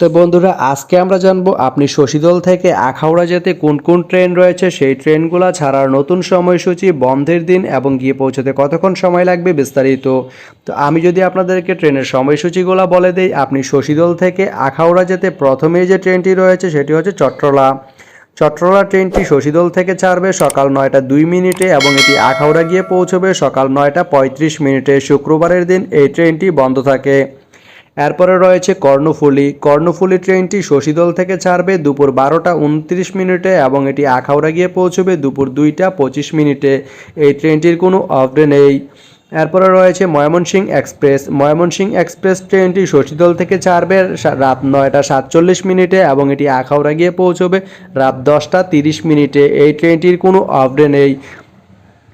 তো বন্ধুরা, আজকে আমরা জানব আপনি শশীদল থেকে আখাউড়া যেতে কোন কোন ট্রেন রয়েছে? সেই ট্রেনগুলো ছাড়ার নতুন সময়সূচি, বন্ধের দিন এবং গিয়ে পৌঁছতে কতক্ষণ সময় লাগবে বিস্তারিত। তো আমি যদি আপনাদেরকে ট্রেনের সময়সূচিগুলো বলে দিই, আপনি শশীদল থেকে আখাউড়া যেতে প্রথমেই যে ট্রেনটি রয়েছে সেটি হচ্ছে চট্টলা চট্টলা ট্রেনটি শশীদল থেকে ছাড়বে সকাল নয়টা দুই মিনিটে এবং এটি আখাউড়া গিয়ে পৌঁছবে সকাল নয়টা পঁয়ত্রিশ মিনিটে। শুক্রবারের দিন এই ট্রেনটি বন্ধ থাকে। এরপরে রয়েছে কর্ণফুলি। কর্ণফুলি ট্রেনটি শশীদল থেকে ছাড়বে দুপুর বারোটা উনত্রিশ মিনিটে এবং এটি আখাউড়া গিয়ে পৌঁছবে দুপুর দুইটা পঁচিশ মিনিটে। এই ট্রেনটির কোনো অফডে নেই। এরপরে রয়েছে ময়মনসিং এক্সপ্রেস। ময়মনসিং এক্সপ্রেস ট্রেনটি শশীদল থেকে ছাড়বে রাত নয়টা সাতচল্লিশ মিনিটে এবং এটি আখাউড়া গিয়ে পৌঁছবে রাত দশটা তিরিশ মিনিটে। এই ট্রেনটির কোনো অফডে নেই।